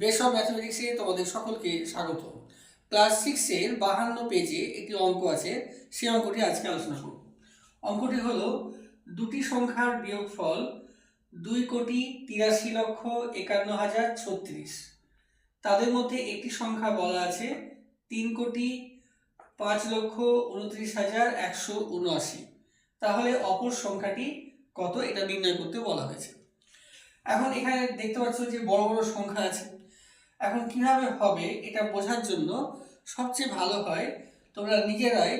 Base of ম্যাথমেটিক্সে তোমাদের সকলকে স্বাগত। ক্লাস সিক্সের বাহান্ন পেজে একটি অঙ্ক আছে, সেই অঙ্কটি আজকে আলোচনা করব। অঙ্কটি হলো, দুটি সংখ্যার বিয়োগফল দুই কোটি তিরাশি লক্ষ একান্ন হাজার ছত্রিশ। তাদের মধ্যে একটি সংখ্যা বলা আছে, তিন কোটি পাঁচ লক্ষ উনত্রিশ হাজার একশো উনআশি। তাহলে অপর সংখ্যাটি কত, এটা নির্ণয় করতে বলা হয়েছে। এখন এখানে দেখতে পাচ্ছ যে বড় বড় সংখ্যা আছে। এখন কীভাবে হবে এটা বোঝার জন্য সবচেয়ে ভালো হয় তোমরা নিজেরাই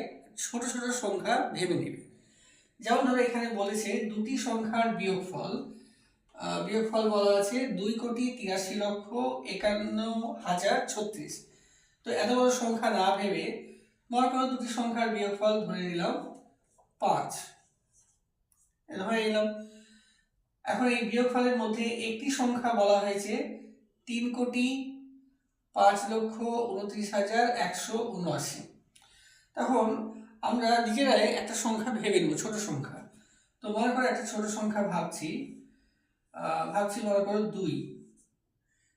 ছোট ছোট সংখ্যা ভেবে নেবে। যেমন ধরো এখানে বলেছে দুটি সংখ্যার বিয়োগফল। বিয়োগফল বলা আছে দুই কোটি তিরাশি লক্ষ একান্ন হাজার ছত্রিশ। তো এত বড় সংখ্যা না ভেবে মনে করো দুটি সংখ্যার বিয়োগফল ধরে নিলাম পাঁচ। ধরে নিলাম। এখন এই বিয়োগফলের মধ্যে একটি সংখ্যা বলা হয়েছে তিন কোটি পাঁচ লক্ষ উনত্রিশ হাজার একশো উনআশি। তখন আমরা নিজেরাই একটা সংখ্যা ভেবে নেব, ছোট সংখ্যা। তো মনে করো একটা ছোট সংখ্যা ভাবছি ভাবছি মনে করো দুই।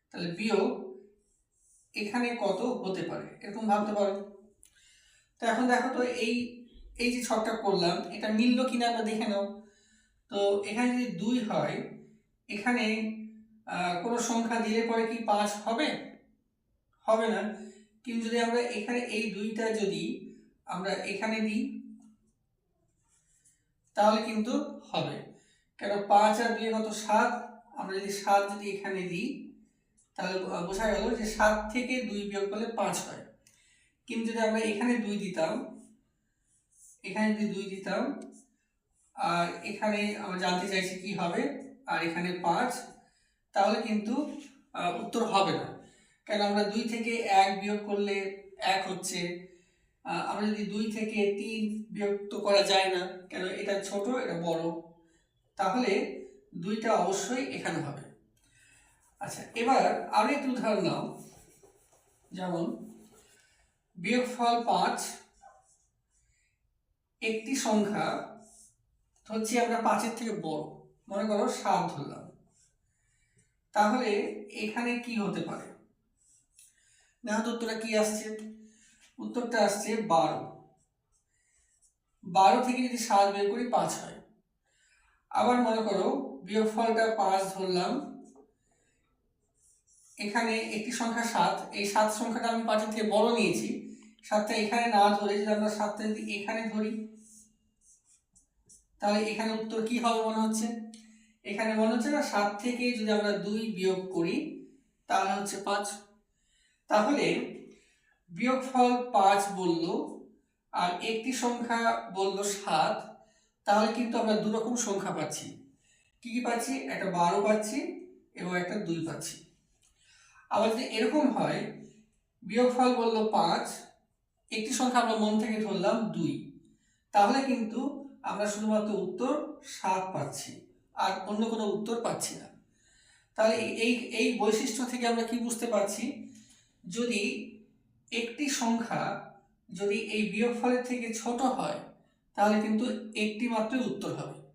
তাহলে বিয়োগ এখানে কত হতে পারে, এরকম ভাবতে পারো। তো এখন দেখো তো এই এই যে ছকটা করলাম, এটা মিললো কিনা আমরা দেখে নাও। তো এখানে যদি দুই হয়, এখানে কোনো সংখ্যা দিলে পরে কি পাঁচ হবে? হবে না। কিন্তু যদি আমরা এখানে এই দুইটা যদি আমরা এখানে দিই, তাহলে কিন্তু হবে। কেন পাঁচ আর দুই কত সাত, আমরা যদি সাত যদি এখানে দিই, তাহলে বোঝা গেল যে সাত থেকে দুই বিয়োগ করলে পাঁচ হয়। কিন্তু যদি আমরা এখানে দুই দিতাম, এখানে যদি দুই দিতাম, আর এখানে আমরা জানতে চাইছি কি হবে, আর এখানে পাঁচ তাহলে কিন্তু উত্তর হবে না। কেন আমরা দুই থেকে এক বিয়োগ করলে এক হচ্ছে আমরা যদি দুই থেকে তিন বিয়োগ তো করা যায় না, কেন এটা ছোট, এটা বড়, তাহলে দুইটা অবশ্যই এখানে হবে। আচ্ছা এবার আরও একটু উদাহরণ নাও। যেমন, বিয়োগফল পাঁচ, একটি সংখ্যা হচ্ছে আমরা পাঁচের থেকে বড়, মনে করো সাত ধরলাম। তাহলে এখানে কি হতে পারে? দেখো তো উত্তরটা কি আসছে? উত্তরটা আসছে বারো। বারো থেকে যদি সাত বের করি, পাঁচ হয়। আবার মনে করো বিয়োগফলটা পাঁচ ধরলাম। এখানে একটি সংখ্যা সাত। এই সাত সংখ্যাটা আমি পাঁচের থেকে বড় নিয়েছি। সাতটা এখানে না ধরে যদি আমরা সাতটা যদি এখানে ধরি, তাহলে এখানে উত্তর কি হবে মনে হচ্ছে? এখানে মনে হচ্ছে না সাত থেকে যদি আমরা দুই বিয়োগ করি, তাহলে হচ্ছে পাঁচ। তাহলে বিয়োগফল পাঁচ বলল, আর একটি সংখ্যা বলল সাত, তাহলে কিন্তু আমরা দুরকম সংখ্যা পাচ্ছি। কি কি পাচ্ছি? একটা বারো পাচ্ছি এবং একটা দুই পাচ্ছি। আবার যদি এরকম হয়, বিয়োগফল বলল পাঁচ, একটি সংখ্যা আমরা মন থেকে ধরলাম দুই, তাহলে কিন্তু আমরা শুধুমাত্র উত্তর সাত পাচ্ছি। আর অন্য কোনো উত্তর পাচ্ছি না। তাহলে এই- এই বৈশিষ্ট্য থেকে আমরা কি বুঝতে পারছি? যদি একটি সংখ্যা যদি এই বিয়োগফলের থেকে ছোট হয়, তাহলে কিন্তু একটি মাত্র উত্তর হবে।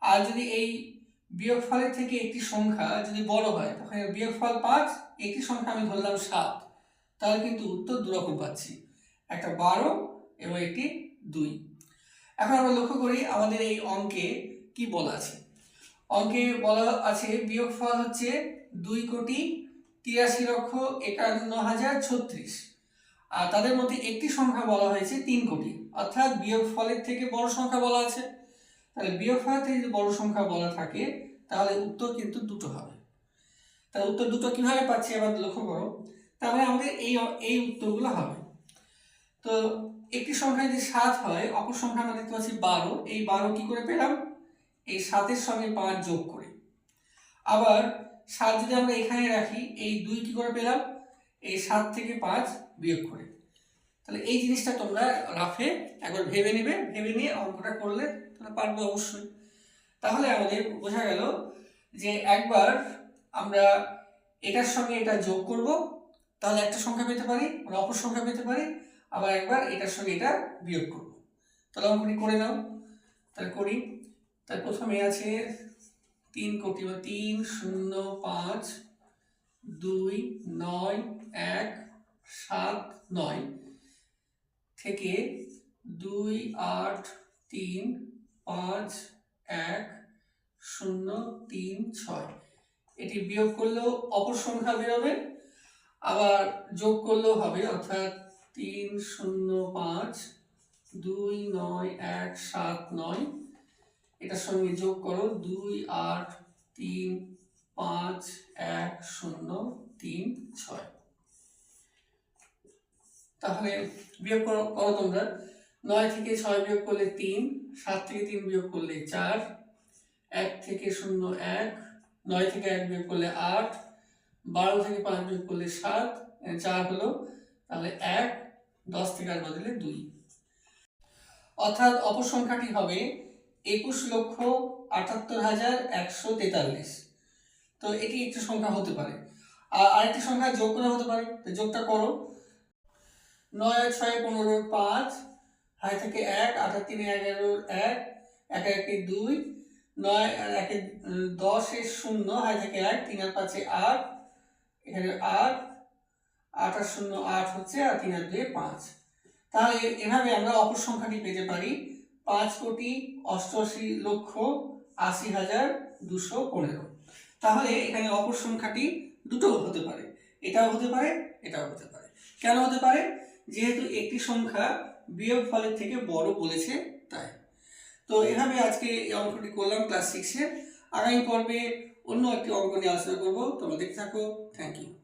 আর যদি এই বিয়োগফলের থেকে একটি সংখ্যা যদি বড় হয় তখন বিয়োগফল পাঁচ, একটি সংখ্যা আমি ধরলাম সাত, তাহলে কিন্তু উত্তর দুরকম পাচ্ছি। একটা বারো এবং একটি দুই। এখন আমরা লক্ষ্য করি আমাদের এই অঙ্কে কি বলা আছে। অঙ্কে বলা আছে বিয়োগফল হচ্ছে দুই কোটি তিরাশি লক্ষ একান্ন হাজার ছত্রিশ। আর তাদের মধ্যে একটি সংখ্যা বলা হয়েছে তিন কোটি। অর্থাৎ বিয়োগফলের থেকে বড় সংখ্যা বলা আছে। তাহলে বিয়োগফলের থেকে যদি বড় সংখ্যা বলা থাকে, তাহলে উত্তর কিন্তু দুটো হবে। তাহলে উত্তর দুটো কীভাবে পাচ্ছি এবার লক্ষ্য করো। তাহলে আমাদের এই এই উত্তরগুলো হবে। তো একটি সংখ্যা যদি সাত হয়, অপর সংখ্যা আমরা দেখতে পাচ্ছি বারো। এই বারো কি করে পেলাম? এই সাতের সঙ্গে পাঁচ যোগ করে। আবার সাত যদি আমরা এখানে রাখি, এই দুই কি করে পেলাম, এই সাত থেকে পাঁচ বিয়োগ করে। তাহলে এই জিনিসটা তোমরা রাফে একবার ভেবে নেবে, ভেবে নিয়ে অঙ্কটা করলে তোমরা পারবে অবশ্যই। তাহলে আমাদের বোঝা গেল যে একবার আমরা এটার সঙ্গে এটা যোগ করব, তাহলে একটা সংখ্যা পেতে পারি আমরা অপর সংখ্যা পেতে পারি, আবার একবার এটার সঙ্গে এটা বিয়োগ করব। তাহলে অঙ্কটি করে নাও। তাহলে করি। তার প্রথমে আছে তিন কোটি বা তিন শূন্য পাঁচ দুই নয় এক সাত নয় থেকে দুই আট তিন পাঁচ এক শূন্য তিন ছয়। এটি বিয়োগ করলেও অপর সংখ্যা বেরোবে, আবার যোগ করলেও হবে, অর্থাৎ তিন শূন্য পাঁচ দুই নয় এক সাত নয় এটার সঙ্গে যোগ করো দুই, আট, তিন, পাঁচ, এক, শূন্য, তিন, ছয়। তাহলে বিয়োগ করো তোমরা। নয় থেকে ছয় বিয়োগ করলে তিন, সাত থেকে তিন বিয়োগ করলে চার, এক থেকে শূন্য এক, নয় থেকে এক বিয়োগ করলে আট, বারো থেকে পাঁচ বিয়োগ করলে সাত চার হলো, তাহলে এক, দশ থেকে আট বদলে দুই। অর্থাৎ অপর সংখ্যাটি হবে একুশ লক্ষ আটাত্তর হাজার একশো তেতাল্লিশ। তো এটি একটি সংখ্যা হতে পারে। আর আরেকটি সংখ্যা যোগ করা হতে পারে। তো যোগটা করো। নয় আর ছয়, পনেরো, পাঁচ, হাই থেকে এক আট আর তিনে এগারো, এক এক, একে দুই, নয়, আর একে দশে শূন্য, হাই থেকে এক, তিন আর পাঁচে আট, এখানে আট আট আর শূন্য আট হচ্ছে, আর তিন আর দুয়ে পাঁচ। তাহলে এভাবে আমরা অপর সংখ্যাটি পেতে পারি। পাঁচ কোটি অষ্টআশি লক্ষ আশি হাজার দুশো পনেরো। তাহলে এখানে অপর সংখ্যাটি দুটো হতে পারে। এটাও হতে পারে, এটাও হতে পারে। কেন হতে পারে? যেহেতু একটি সংখ্যা বিয়োগ ফলের থেকে বড় বলেছে তাই। তো এভাবে আজকে এই অঙ্কটি করলাম ক্লাস সিক্সে আগামী পর্বে অন্য একটি অঙ্ক নিয়ে আলোচনা করব। তোমরা দেখতে থাকো। Thank you